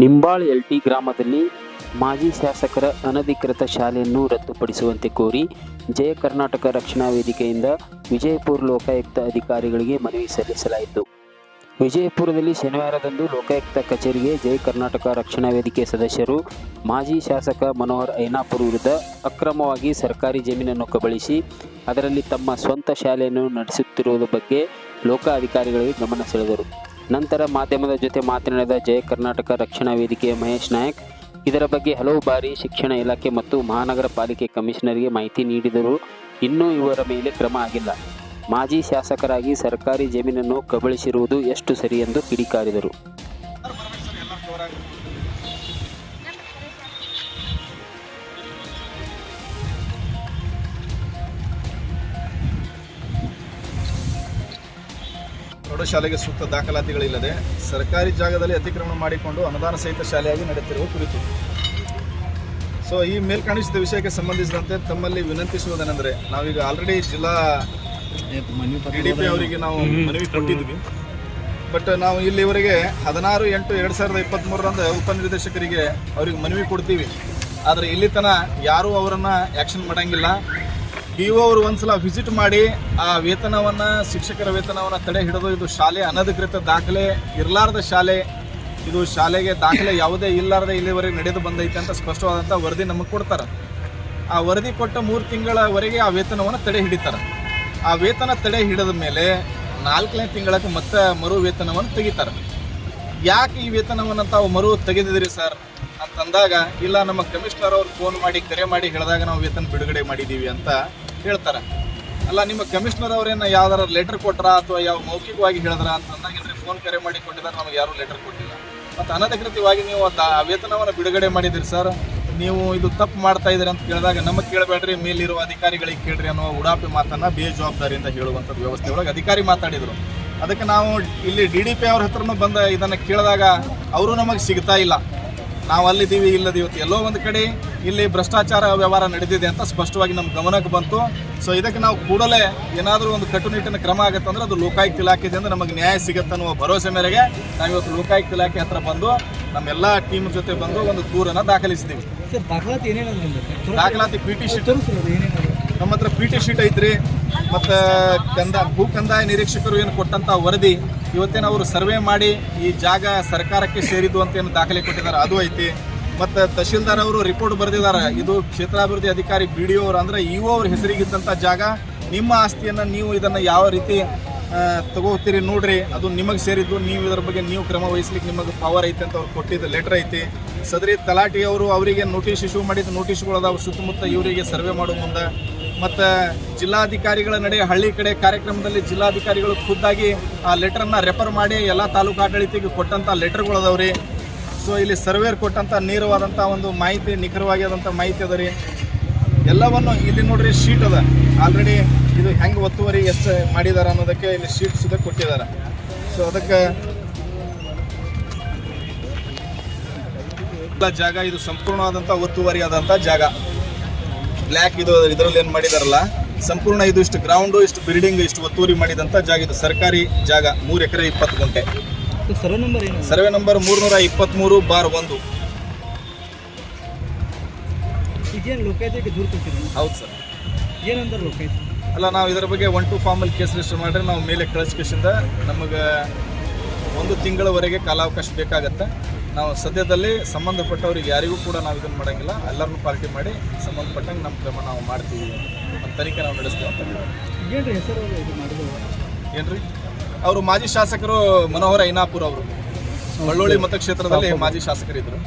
Nimbal LT ಗ್ರಾಮದಲ್ಲಿ ಮಾಜಿ ಶಾಸಕರ ಅನಧಿಕೃತ ಶಾಲೆಯನ್ನು ರದ್ದುಪಡಿಸುವಂತೆ ಕೋರಿ ಜಯ ಕರ್ನಾಟಕ ರಕ್ಷಣಾ ವೇದಿಕೆಯಿಂದ ವಿಜಯಪುರ ಲೋಕಾಯುಕ್ತ ಅಧಿಕಾರಿಗಳಿಗೆ ಮನವಿ ಸಲ್ಲಿಸಲಾಯಿತು. ವಿಜಯಪುರದಲ್ಲಿ ಶನಿವಾರದಂದು ಲೋಕಾಯುಕ್ತ ಕಚೇರಿಗೆ ಜಯ ಕರ್ನಾಟಕ ರಕ್ಷಣಾ ವೇದಿಕೆ ಸದಸ್ಯರು, ಮಾಜಿ ಶಾಸಕ ಮನೋಹರ್ ಐನಾಪುರ್ ವಿರುದ್ಧ ಅಕ್ರಮವಾಗಿ ಸರ್ಕಾರಿ ಜಮೀನನ್ನು ಕಬಳಿಸಿ, ಅದರಲ್ಲಿ ತಮ್ಮ ಸ್ವಂತ ಶಾಲೆಯನ್ನು ನಡೆಸುತ್ತಿರುವುದರ ಬಗ್ಗೆ ಲೋಕ ಅಧಿಕಾರಿಗಳಿಗೆ ಗಮನ ಸೆಳೆದರು. ನಂತರ ಮಾಧ್ಯಮದ ಜೊತೆ ಮಾತನಾಡಿದ ಜಯ ಕರ್ನಾಟಕ ರಕ್ಷಣಾ ವೇದಿಕೆಯ ಮಹೇಶ್ ನಾಯಕ್, ಇದರ ಬಗ್ಗೆ ಹಲವು ಬಾರಿ ಶಿಕ್ಷಣ ಇಲಾಖೆ ಮತ್ತು ಮಹಾನಗರ ಪಾಲಿಕೆ ಕಮಿಷನರ್ಗೆ ಮಾಹಿತಿ ನೀಡಿದರೂ ಇನ್ನೂ ಇವರ ಮೇಲೆ ಕ್ರಮ ಆಗಿಲ್ಲ. ಮಾಜಿ ಶಾಸಕರಾಗಿ ಸರ್ಕಾರಿ ಜಮೀನನ್ನು ಕಬಳಿಸಿರುವುದು ಎಷ್ಟು ಸರಿ ಎಂದು ಕಿಡಿಕಾರಿದರು. ಪ್ರೌಢಶಾಲೆಗೆ ಸೂಕ್ತ ದಾಖಲಾತಿಗಳಿಲ್ಲದೆ ಸರ್ಕಾರಿ ಜಾಗದಲ್ಲಿ ಅತಿಕ್ರಮಣ ಮಾಡಿಕೊಂಡು ಅನುದಾನ ಸಹಿತ ಶಾಲೆಯಾಗಿ ನಡೆಯುತ್ತಿರುವ ಕುರಿತು. ಸೊ ಈ ಮೇಲ್ಕಾಣಿಸಿದ ವಿಷಯಕ್ಕೆ ಸಂಬಂಧಿಸಿದಂತೆ ತಮ್ಮಲ್ಲಿ ವಿನಂತಿಸುವುದೇನೆಂದರೆ, ನಾವೀಗ ಆಲ್ರೆಡಿ ಜಿಲ್ಲಾ ಡಿ ಡಿ ಪಿ ಅವರಿಗೆ ನಾವು ಮನವಿ ಕೊಟ್ಟಿದ್ವಿ. ಬಟ್ ನಾವು ಇಲ್ಲಿವರೆಗೆ ಹದಿನಾರು ಎಂಟು ಎರಡು ಸಾವಿರದ ಇಪ್ಪತ್ತ್ಮೂರರಂದು ಉಪನಿರ್ದೇಶಕರಿಗೆ ಅವ್ರಿಗೆ ಮನವಿ ಕೊಡ್ತೀವಿ. ಆದರೆ ಇಲ್ಲಿ ತನಕ ಯಾರೂ ಅವರನ್ನು ಆ್ಯಕ್ಷನ್ ಮಾಡಂಗಿಲ್ಲ. ಡಿ ಒ ಅವರು ಒಂದ್ಸಲ ವಿಸಿಟ್ ಮಾಡಿ ಆ ವೇತನವನ್ನು, ಶಿಕ್ಷಕರ ವೇತನವನ್ನು ತಡೆ ಹಿಡಿದು ಇದು ಶಾಲೆ ಅನಧಿಕೃತ ದಾಖಲೆ ಇರಲಾರ್ದ ಶಾಲೆ. ಇದು ಶಾಲೆಗೆ ದಾಖಲೆ ಯಾವುದೇ ಇಲ್ಲಾರ್ದೆ ಇಲ್ಲಿವರೆಗೆ ನಡೆದು ಬಂದೈತೆ ಅಂತ ಸ್ಪಷ್ಟವಾದಂಥ ವರದಿ ನಮಗೆ ಕೊಡ್ತಾರೆ. ಆ ವರದಿ ಕೊಟ್ಟ ಮೂರು ತಿಂಗಳವರೆಗೆ ಆ ವೇತನವನ್ನು ತಡೆ ಹಿಡಿತಾರೆ. ಆ ವೇತನ ತಡೆ ಹಿಡಿದ ಮೇಲೆ ನಾಲ್ಕನೇ ತಿಂಗಳಕ್ಕೆ ಮತ್ತೆ ಮರು ವೇತನವನ್ನು ತೆಗಿತಾರೆ. ಯಾಕೆ ಈ ವೇತನವನ್ನು ತಾವು ಮರು ತೆಗೆದಿದ್ರಿ ಸರ್? ಅಂತಂದಾಗ, ಇಲ್ಲ, ನಮ್ಮ ಕಮಿಷನರ್ ಅವ್ರು ಫೋನ್ ಮಾಡಿ, ಕರೆ ಮಾಡಿ, ಹೇಳಿದಾಗ ನಾವು ವೇತನ ಬಿಡುಗಡೆ ಮಾಡಿದ್ದೀವಿ ಅಂತ ಹೇಳ್ತಾರೆ. ಅಲ್ಲ, ನಿಮ್ಮ ಕಮಿಷನರ್ ಅವರೇನ ಯಾವ್ದಾರ ಲೆಟರ್ ಕೊಟ್ರ ಅಥವಾ ಯಾವ ಮೌಖಿಕವಾಗಿ ಹೇಳಿದ್ರ ಅಂತ ಅಂದಾಗ ಫೋನ್ ಕರೆ ಮಾಡಿ ಕೊಟ್ಟಿದ್ದಾರೆ, ನಮಗೆ ಯಾರು ಲೆಟರ್ ಕೊಟ್ಟಿಲ್ಲ. ಮತ್ತು ಅನಧಿಕೃತವಾಗಿ ನೀವು ವೇತನವನ್ನು ಬಿಡುಗಡೆ ಮಾಡಿದಿರಿ ಸರ್ ನೀವು ಇದು ತಪ್ಪು ಮಾಡ್ತಾ ಇದ್ದೀರಿ ಅಂತ ಕೇಳಿದಾಗ ನಮಗೆ ಕೇಳಬೇಡ್ರಿ, ಮೇಲಿರುವ ಅಧಿಕಾರಿಗಳಿಗೆ ಕೇಳ್ರಿ ಅನ್ನೋ ಉಡಾಪಿ ಮಾತನ್ನ ಬೇಜವಾಬ್ದಾರಿಯಿಂದ ಹೇಳುವಂಥದ್ದು ವ್ಯವಸ್ಥೆ ಒಳಗೆ ಅಧಿಕಾರಿ ಮಾತಾಡಿದರು. ಅದಕ್ಕೆ ನಾವು ಇಲ್ಲಿ ಡಿ ಡಿ ಪಿ ಅವ್ರ ಹತ್ರನೂ ಬಂದ ಇದನ್ನು ಕೇಳಿದಾಗ ಅವರು ನಮಗೆ ಸಿಗ್ತಾ ಇಲ್ಲ. ನಾವು ಅಲ್ಲಿದ್ದೀವಿ ಇಲ್ಲದ ಇವತ್ತು ಎಲ್ಲೋ ಒಂದು ಕಡೆ ಇಲ್ಲಿ ಭ್ರಷ್ಟಾಚಾರ ವ್ಯವಹಾರ ನಡೆದಿದೆ ಅಂತ ಸ್ಪಷ್ಟವಾಗಿ ನಮ್ಮ ಗಮನಕ್ಕೆ ಬಂತು. ಸೊ ಇದಕ್ಕೆ ನಾವು ಕೂಡಲೇ ಏನಾದರೂ ಒಂದು ಕಟ್ಟುನಿಟ್ಟಿನ ಕ್ರಮ ಆಗುತ್ತೆ ಅಂದ್ರೆ ಅದು ಲೋಕಾಯುಕ್ತ ಇಲಾಖೆಯಿಂದ ನಮಗೆ ನ್ಯಾಯ ಸಿಗುತ್ತೆ ಅನ್ನುವ ಭರವಸೆ ಮೇರೆಗೆ ನಾವು ಇವತ್ತು ಲೋಕಾಯುಕ್ತ ಇಲಾಖೆ ಹತ್ರ ಬಂದು ನಮ್ಮೆಲ್ಲ ಟೀಮ್ ಜೊತೆ ಬಂದು ಒಂದು ದೂರನ್ನು ದಾಖಲಿಸಿದ್ದೀವಿ ದಾಖಲಾತಿ ಪಿ ಟಿ ಶೀಟ್ ನಮ್ಮ ಹತ್ರ ಪಿ ಟಿ ಶೀಟ್ ಐತ್ರಿ. ಮತ್ತು ಕಂದ ಭೂ ಕಂದಾಯ ನಿರೀಕ್ಷಕರು ಏನು ಕೊಟ್ಟಂಥ ವರದಿ ಇವತ್ತೇನು ಅವರು ಸರ್ವೆ ಮಾಡಿ ಈ ಜಾಗ ಸರ್ಕಾರಕ್ಕೆ ಸೇರಿದ್ದು ಅಂತ ಏನು ದಾಖಲೆ ಕೊಟ್ಟಿದ್ದಾರೆ ಅದು ಐತಿ. ಮತ್ತು ತಹಶೀಲ್ದಾರ್ ಅವರು ರಿಪೋರ್ಟ್ ಬರೆದಿದ್ದಾರೆ. ಇದು ಕ್ಷೇತ್ರಾಭಿವೃದ್ಧಿ ಅಧಿಕಾರಿ ಬಿ ಡಿ ಅವರು ಅಂದರೆ ಇ ಅವ್ರ ಹೆಸರಿಗಿದ್ದಂಥ ಜಾಗ. ನಿಮ್ಮ ಆಸ್ತಿಯನ್ನು ನೀವು ಇದನ್ನು ಯಾವ ರೀತಿ ತಗೋತೀರಿ ನೋಡ್ರಿ. ಅದು ನಿಮಗೆ ಸೇರಿದ್ದು. ನೀವು ಇದರ ಬಗ್ಗೆ ನೀವು ಕ್ರಮ ವಹಿಸ್ಲಿಕ್ಕೆ ನಿಮಗೆ ಪವರ್ ಐತೆ ಅಂತ ಅವ್ರು ಕೊಟ್ಟಿದ್ದು ಲೆಟರ್ ಐತಿ. ಸದರಿ ತಲಾಟಿ ಅವರು ಅವರಿಗೆ ನೋಟಿಸ್ ಇಶ್ಯೂ ಮಾಡಿದ ನೋಟಿಸ್ಗಳದಾವ ಸುತ್ತಮುತ್ತ ಇವರಿಗೆ ಸರ್ವೆ ಮಾಡೋ ಮುಂದೆ. ಮತ್ತು ಜಿಲ್ಲಾಧಿಕಾರಿಗಳ ನಡೆ ಹಳ್ಳಿ ಕಡೆ ಕಾರ್ಯಕ್ರಮದಲ್ಲಿ ಜಿಲ್ಲಾಧಿಕಾರಿಗಳು ಖುದ್ದಾಗಿ ಆ ಲೆಟರನ್ನು ರೆಫರ್ ಮಾಡಿ, ಎಲ್ಲ ತಾಲೂಕು ಆಡಳಿತಕ್ಕೆ ಕೊಟ್ಟಂಥ ಲೆಟರ್ಗಳದಾವ್ರಿ ಸೊ ಇಲ್ಲಿ ಸರ್ವೇರ್ ಕೊಟ್ಟಂಥ ನೇರವಾದಂಥ ಒಂದು ಮಾಹಿತಿ ನಿಖರವಾಗಿ ಆದಂಥ ಮಾಹಿತಿ ಅದ ರೀ. ಎಲ್ಲವನ್ನು ಇಲ್ಲಿ ನೋಡ್ರಿ, ಶೀಟ್ ಅದ. ಆಲ್ರೆಡಿ ಇದು ಹೆಂಗೆ ಒತ್ತುವರಿ ಎಷ್ಟು ಮಾಡಿದ್ದಾರೆ ಅನ್ನೋದಕ್ಕೆ ಇಲ್ಲಿ ಶೀಟ್ ಸುದ ಕೊಟ್ಟಿದ್ದಾರೆ ಸೊ ಅದಕ್ಕೆ ಜಾಗ ಇದು ಸಂಪೂರ್ಣವಾದಂಥ ಒತ್ತುವರಿ ಆದಂಥ ಜಾಗ. ಬ್ಲ್ಯಾಕ್ ಇದು ಇದರಲ್ಲಿ ಏನು ಮಾಡಿದಾರಲ್ಲ, ಸಂಪೂರ್ಣ ಇದು ಇಷ್ಟು ಗ್ರೌಂಡು ಇಷ್ಟು ಬಿಲ್ಡಿಂಗ್ ಇಷ್ಟು ಒತ್ತುವರಿ ಮಾಡಿದಂಥ ಜಾಗ ಇದು. ಸರ್ಕಾರಿ ಜಾಗ, ಮೂರು ಎಕರೆ ಇಪ್ಪತ್ತು ಗುಂಟೆ. ಸರ್ವೆ ನಂಬರ್ ಏನು? ಸರ್ವೆ ನಂಬರ್ ಮೂರ್ನೂರ ಇಪ್ಪತ್ತ್ಮೂರು ಬಾರ್ ಒಂದು. ದೂರ ಕೊಟ್ಟಿರಿ ಹೌದು ಸರ್. ಏನಂದ್ರೆ ಅಲ್ಲ ನಾವು ಇದರ ಬಗ್ಗೆ one two formally case register ಮಾಡಿದ್ರೆ ನಾವು ಮೇಲೆ ಕಳಿಸ್ಕೇಶಿಂದ ನಮಗೆ ಒಂದು ತಿಂಗಳವರೆಗೆ ಕಾಲಾವಕಾಶ ಬೇಕಾಗತ್ತೆ. ನಾವು ಸದ್ಯದಲ್ಲಿ ಸಂಬಂಧಪಟ್ಟವ್ರಿಗೆ ಯಾರಿಗೂ ಕೂಡ ನಾವು ಇದನ್ನು ಮಾಡೋಂಗಿಲ್ಲ. ಎಲ್ಲರನ್ನೂ ಪಾರ್ಟಿ ಮಾಡಿ ಸಂಬಂಧಪಟ್ಟಂಗೆ ನಮ್ಮ ಕ್ರಮ ನಾವು ಮಾಡ್ತೀವಿ ನಮ್ಮ ತನಿಖೆ ನಾವು ನಡೆಸ್ತೀವಿ ಅಂತ ಏನು ಏನ್ರಿ ಹೆಸರು ಇದು ಮಾಡಿದ್ರು ಏನ್ರಿ? ಅವರು ಮಾಜಿ ಶಾಸಕರು ಮನೋಹರ ಐನಾಪುರ್ ಅವರು. ಬಳ್ಳೋಳಿ ಮತಕ್ಷೇತ್ರದಲ್ಲಿ ಮಾಜಿ ಶಾಸಕರಿದ್ದರು.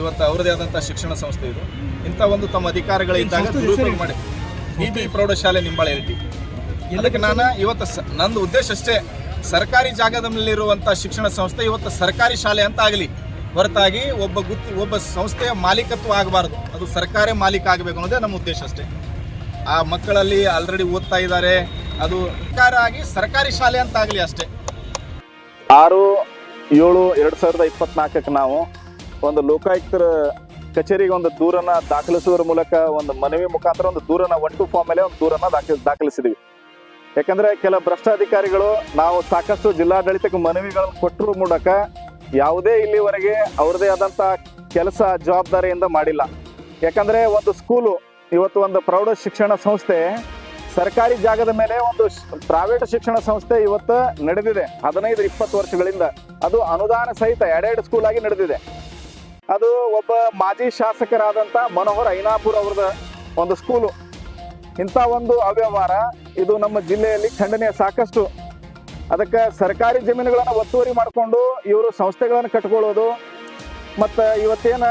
ಇವತ್ತು ಅವರದೇ ಆದಂಥ ಶಿಕ್ಷಣ ಸಂಸ್ಥೆ ಇದು. ಇಂಥ ಒಂದು ತಮ್ಮ ಅಧಿಕಾರಗಳಿದ್ದಾಗ ದುರುಪಯೋಗ ಮಾಡಿ. ಬಿ ಬಿ ಪ್ರೌಢಶಾಲೆ ನಿಂಬಾಳೆ ಎಲ್ ಇದಕ್ಕೆ ನಾನು ಇವತ್ತು ಸ ನಂದು ಉದ್ದೇಶ ಅಷ್ಟೇ. ಸರ್ಕಾರಿ ಜಾಗದ ಜಾಗದಲ್ಲಿರುವಂಥ ಶಿಕ್ಷಣ ಸಂಸ್ಥೆ ಇವತ್ತು ಸರ್ಕಾರಿ ಶಾಲೆ ಅಂತ ಆಗಲಿ ಹೊರತಾಗಿ ಒಬ್ಬ ಗುತ್ತಿ ಒಬ್ಬ ಸಂಸ್ಥೆಯ ಮಾಲೀಕತ್ವ ಆಗಬಾರ್ದು. ಅದು ಸರ್ಕಾರಿ ಮಾಲೀಕ ಆಗಬೇಕು ಅನ್ನೋದೇ ನಮ್ಮ ಉದ್ದೇಶ ಅಷ್ಟೇ. ಆ ಮಕ್ಕಳಲ್ಲಿ ಆಲ್ರೆಡಿ ಓದ್ತಾ ಇದ್ದಾರೆ. ಅದು ಸರ್ಕಾರ ಆಗಿ ಸರ್ಕಾರಿ ಶಾಲೆ ಅಂತ ಆಗಲಿ ಅಷ್ಟೇ. ಆರು, ಏಳು, ಎರಡು ಸಾವಿರದ ಇಪ್ಪತ್ನಾಲ್ಕಕ್ಕೆ ನಾವು ಒಂದು ಲೋಕಾಯುಕ್ತರ ಕಚೇರಿಗೆ ಒಂದು ದೂರನ್ನ ದಾಖಲಿಸುವುದರ ಮೂಲಕ ಒಂದು ಮನವಿ ಮುಖಾಂತರ ಒಂದು ದೂರನ ಒನ್ ಟು ಫಾರ್ಮ್ ಮೇಲೆ ಒಂದು ದೂರನ್ನ ದಾಖಲಿ ದಾಖಲಿಸಿದ್ವಿ. ಯಾಕಂದ್ರೆ ಕೆಲ ಭ್ರಷ್ಟಾಧಿಕಾರಿಗಳು ನಾವು ಸಾಕಷ್ಟು ಜಿಲ್ಲಾಡಳಿತಕ್ಕೆ ಮನವಿಗಳನ್ನು ಕೊಟ್ಟರು ಮೂಲಕ ಯಾವುದೇ ಇಲ್ಲಿವರೆಗೆ ಅವ್ರದೇ ಆದಂತ ಕೆಲಸ ಜವಾಬ್ದಾರಿಯಿಂದ ಮಾಡಿಲ್ಲ. ಯಾಕಂದ್ರೆ ಒಂದು ಸ್ಕೂಲು, ಇವತ್ತು ಒಂದು ಪ್ರೌಢ ಶಿಕ್ಷಣ ಸಂಸ್ಥೆ ಸರ್ಕಾರಿ ಜಾಗದ ಮೇಲೆ ಒಂದು ಪ್ರೈವೇಟ್ ಶಿಕ್ಷಣ ಸಂಸ್ಥೆ ಇವತ್ತು ನಡೆದಿದೆ. ಹದಿನೈದು ಇಪ್ಪತ್ತು ವರ್ಷಗಳಿಂದ. ಅದು ಅನುದಾನ ಸಹಿತ ಎರಡೆರಡು ಸ್ಕೂಲ್ ಆಗಿ ನಡೆದಿದೆ. ಅದು ಒಬ್ಬ ಮಾಜಿ ಶಾಸಕರಾದಂಥ ಮನೋಹರ್ ಐನಾಪುರ್ ಅವ್ರದ ಒಂದು ಸ್ಕೂಲು ಇಂಥ ಒಂದು ಅವ್ಯವಹಾರ ಇದು ನಮ್ಮ ಜಿಲ್ಲೆಯಲ್ಲಿ ಖಂಡನೀಯ ಸಾಕಷ್ಟು. ಅದಕ್ಕೆ ಸರ್ಕಾರಿ ಜಮೀನುಗಳನ್ನು ಒತ್ತುವರಿ ಮಾಡಿಕೊಂಡು ಇವರು ಸಂಸ್ಥೆಗಳನ್ನು ಕಟ್ಕೊಳ್ಳೋದು. ಮತ್ತು ಇವತ್ತೇನ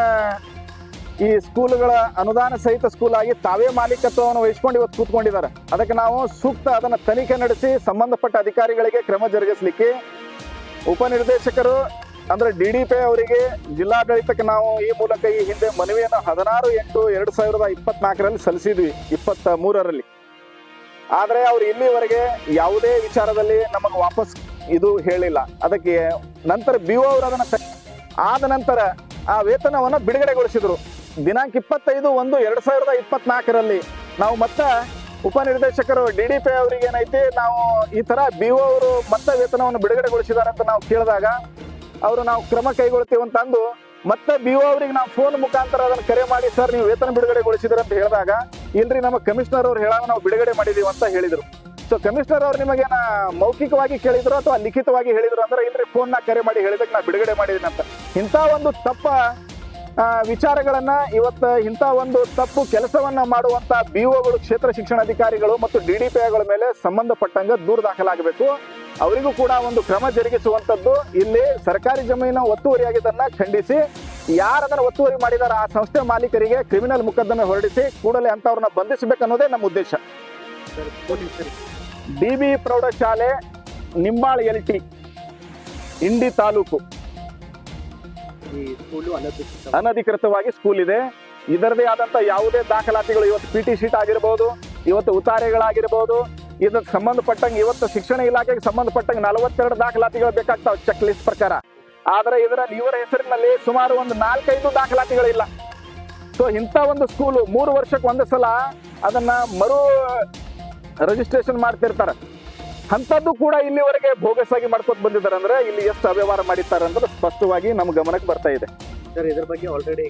ಈ ಸ್ಕೂಲ್ಗಳ ಅನುದಾನ ಸಹಿತ ಸ್ಕೂಲ್ ಆಗಿ ತಾವೇ ಮಾಲೀಕತ್ವವನ್ನು ವಹಿಸ್ಕೊಂಡು ಇವತ್ತು ಕೂತ್ಕೊಂಡಿದ್ದಾರೆ. ಅದಕ್ಕೆ ನಾವು ಸೂಕ್ತ ಅದನ್ನು ತನಿಖೆ ನಡೆಸಿ ಸಂಬಂಧಪಟ್ಟ ಅಧಿಕಾರಿಗಳಿಗೆ ಕ್ರಮ ಜರುಗಿಸಲಿಕ್ಕೆ ಉಪನಿರ್ದೇಶಕರು ಅಂದ್ರೆ ಡಿ ಡಿ ಪಿ ಅವರಿಗೆ ಜಿಲ್ಲಾಡಳಿತಕ್ಕೆ ನಾವು ಈ ಮೂಲಕ ಈ ಹಿಂದೆ ಮನವಿಯನ್ನು ಹದಿನಾರು ಎಂಟು ಎರಡು ಸಾವಿರದ ಇಪ್ಪತ್ನಾಲ್ಕರಲ್ಲಿ ಸಲ್ಲಿಸಿದ್ವಿ ಇಪ್ಪತ್ತ ಮೂರರಲ್ಲಿ ಆದರೆ ಅವ್ರು ಇಲ್ಲಿವರೆಗೆ ಯಾವುದೇ ವಿಚಾರದಲ್ಲಿ ನಮಗೆ ವಾಪಸ್ ಇದು ಹೇಳಿಲ್ಲ. ಅದಕ್ಕೆ ನಂತರ ಬಿ ಓ ಅವರು ಅದನ್ನು ಆದ ನಂತರ ಆ ವೇತನವನ್ನು ಬಿಡುಗಡೆಗೊಳಿಸಿದ್ರು. ದಿನಾಂಕ ಇಪ್ಪತ್ತೈದು ಒಂದು ಎರಡ್ ಸಾವಿರದ ಇಪ್ಪತ್ನಾಲ್ಕರಲ್ಲಿ. ನಾವು ಮತ್ತೆ ಉಪನಿರ್ದೇಶಕರು ಡಿ ಡಿ ಪಿ ಅವರಿಗೆ ಏನೈತಿ, ನಾವು ಈ ತರ ಬಿ ಒ ಅವರು ಮತ್ತೆ ವೇತನವನ್ನು ಬಿಡುಗಡೆಗೊಳಿಸಿದ್ದಾರೆ ಅಂತ ನಾವು ಕೇಳಿದಾಗ, ಅವರು ನಾವು ಕ್ರಮ ಕೈಗೊಳ್ತೀವಿ ಅಂತ ಅಂದು ಮತ್ತೆ ಬಿ ಒ ಅವರಿಗೆ ನಾವು ಫೋನ್ ಮುಖಾಂತರ ಅದನ್ನು ಕರೆ ಮಾಡಿ, ಸರ್, ನೀವು ವೇತನ ಬಿಡುಗಡೆಗೊಳಿಸಿದ್ರೆ ಅಂತ ಹೇಳಿದಾಗ, ಇಲ್ರಿ, ನಮ್ಮ ಕಮಿಷನರ್ ಅವ್ರು ಹೇಳಾಗ ನಾವು ಬಿಡುಗಡೆ ಮಾಡಿದೀವಿ ಅಂತ ಹೇಳಿದರು. ಸೊ ಕಮಿಷನರ್ ಅವ್ರು ನಿಮಗೇನ ಮೌಖಿಕವಾಗಿ ಕೇಳಿದ್ರು ಅಥವಾ ಲಿಖಿತವಾಗಿ ಹೇಳಿದ್ರು ಅಂದ್ರೆ, ಇಲ್ರಿ ಫೋನ್ನ ಕರೆ ಮಾಡಿ ಹೇಳಿದಕ್ಕೆ ನಾ ಬಿಡುಗಡೆ ಮಾಡಿದೀನಿ ಅಂತ. ಇಂಥ ಒಂದು ತಪ್ಪ ವಿಚಾರಗಳನ್ನ ಇವತ್ತು ಇಂಥ ಒಂದು ತಪ್ಪು ಕೆಲಸವನ್ನ ಮಾಡುವಂತ ಬಿ ಒಗಳು ಕ್ಷೇತ್ರ ಶಿಕ್ಷಣಾಧಿಕಾರಿಗಳು ಮತ್ತು ಡಿ ಡಿ ಪಿಗಳ ಮೇಲೆ ಸಂಬಂಧಪಟ್ಟಂಗ ದೂರು ದಾಖಲಾಗಬೇಕು. ಅವರಿಗೂ ಕೂಡ ಒಂದು ಕ್ರಮ ಜರುಗಿಸುವಂತದ್ದು ಇಲ್ಲಿ ಸರ್ಕಾರಿ ಜಮೀನು ಒತ್ತುವರಿಯಾಗಿದ್ದನ್ನ ಖಂಡಿಸಿ, ಯಾರದನ್ನ ಒತ್ತುವರಿ ಮಾಡಿದಾರ ಆ ಸಂಸ್ಥೆ ಮಾಲೀಕರಿಗೆ ಕ್ರಿಮಿನಲ್ ಮೊಕದ್ದಮೆ ಹೊರಡಿಸಿ ಕೂಡಲೇ ಅಂತವ್ರನ್ನ ಬಂಧಿಸಬೇಕನ್ನೋದೇ ನಮ್ಮ ಉದ್ದೇಶ. ಡಿ ಬಿ ಪ್ರೌಢಶಾಲೆ, ನಿಂಬಾಳ್ ಎಲ್ ಟಿ ಇಂಡಿ ತಾಲೂಕು. ಅನಧಿಕೃತವಾಗಿ. ಸ್ಕೂಲ್ ಇದೆ. ಇದರದೇ ಆದಂತ ಯಾವುದೇ ದಾಖಲಾತಿಗಳು ಇವತ್ತು ಪಿ ಟಿ ಶೀಟ್ ಆಗಿರ್ಬೋದು, ಇವತ್ತು ಉತ್ತಾರೆಗಳಾಗಿರ್ಬೋದು, ಇದಕ್ಕೆ ಸಂಬಂಧಪಟ್ಟಂಗೆ ಇವತ್ತು ಶಿಕ್ಷಣ ಇಲಾಖೆಗೆ ಸಂಬಂಧಪಟ್ಟಂಗೆ ನಲವತ್ತೆರಡು ದಾಖಲಾತಿಗಳು ಬೇಕಾಗ್ತಾವೆ ಚೆಕ್ ಲಿಸ್ಟ್ ಪ್ರಕಾರ. ಆದರೆ ಇದರಲ್ಲಿ ಇವರ ಹೆಸರಿನಲ್ಲಿ ಸುಮಾರು ಒಂದು ನಾಲ್ಕೈದು ದಾಖಲಾತಿಗಳಿಲ್ಲ. ಸೊ ಇಂಥ ಒಂದು ಸ್ಕೂಲು ಮೂರು ವರ್ಷಕ್ಕೆ ಒಂದು ಸಲ ಅದನ್ನ ಮರು ರಿಜಿಸ್ಟ್ರೇಷನ್ ಮಾಡ್ತಿರ್ತಾರೆ. ಅಂಥದ್ದು ಕೂಡ ಇಲ್ಲಿವರೆಗೆ ಬೋಗಸ್ ಆಗಿ ಮಾಡ್ಕೊತ ಬಂದಿದ್ದಾರೆ ಅಂದ್ರೆ ಇಲ್ಲಿ ಎಷ್ಟು ಅವ್ಯವಹಾರ ಮಾಡಿದ್ದಾರೆ ಅಂತ ಸ್ಪಷ್ಟವಾಗಿ ನಮ್ಮ ಗಮನಕ್ಕೆ ಬರ್ತಾ ಇದೆ. ಸರ್ ಇದ್ರ ಬಗ್ಗೆ ಆಲ್ರೆಡಿ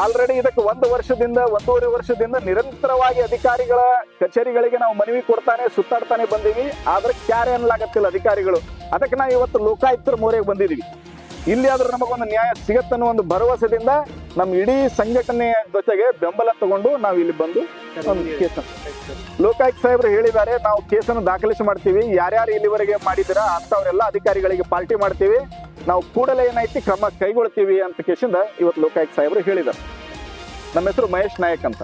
ಆಲ್ರೆಡಿ ಇದಕ್ಕೆ ಒಂದು ವರ್ಷದಿಂದ ಒಂದೂವರೆ ವರ್ಷದಿಂದ ನಿರಂತರವಾಗಿ ಅಧಿಕಾರಿಗಳ ಕಚೇರಿಗಳಿಗೆ ನಾವು ಮನವಿ ಕೊಡ್ತಾನೆ ಸುತ್ತಾಡ್ತಾನೆ ಬಂದೀವಿ. ಆದ್ರೆ ಕ್ಯಾರೆ ಅನ್ಲಾಗತ್ತಿಲ್ಲ ಅಧಿಕಾರಿಗಳು. ಅದಕ್ಕೆ ನಾವು ಇವತ್ತು ಲೋಕಾಯುಕ್ತರ ಮೋರೆಗೆ ಬಂದಿದೀವಿ. ಇಲ್ಲಿ ಆದರೂ ನಮಗೊಂದು ನ್ಯಾಯ ಸಿಗತ್ತನ್ನೋ ಒಂದು ಭರವಸೆದಿಂದ ನಮ್ಮ ಇಡೀ ಸಂಘಟನೆಯ ಜೊತೆಗೆ ಬೆಂಬಲ ತಗೊಂಡು ನಾವು ಇಲ್ಲಿ ಬಂದು ಒಂದು ಕೇಸನ್ನು ಲೋಕಾಯುಕ್ತ ಸಾಹೇಬರು ಹೇಳಿದ್ದಾರೆ, ನಾವು ಕೇಸನ್ನು ದಾಖಲಿಸಿ ಮಾಡ್ತೀವಿ. ಯಾರ್ಯಾರು ಇಲ್ಲಿವರೆಗೆ ಮಾಡಿದ್ದೀರಾ ಅಂಥವರೆಲ್ಲ ಅಧಿಕಾರಿಗಳಿಗೆ ಪಾರ್ಟಿ ಮಾಡ್ತೀವಿ. ನಾವು ಕೂಡಲೇ ಏನೈತಿ ಕ್ರಮ ಕೈಗೊಳ್ತೀವಿ ಅಂತ ಕೇಸಿಂದ ಇವತ್ತು ಲೋಕಾಯುಕ್ತ ಸಾಹೇಬರು ಹೇಳಿದ್ದಾರೆ. ನಮ್ಮ ಹೆಸರು ಮಹೇಶ್ ನಾಯಕ್ ಅಂತ.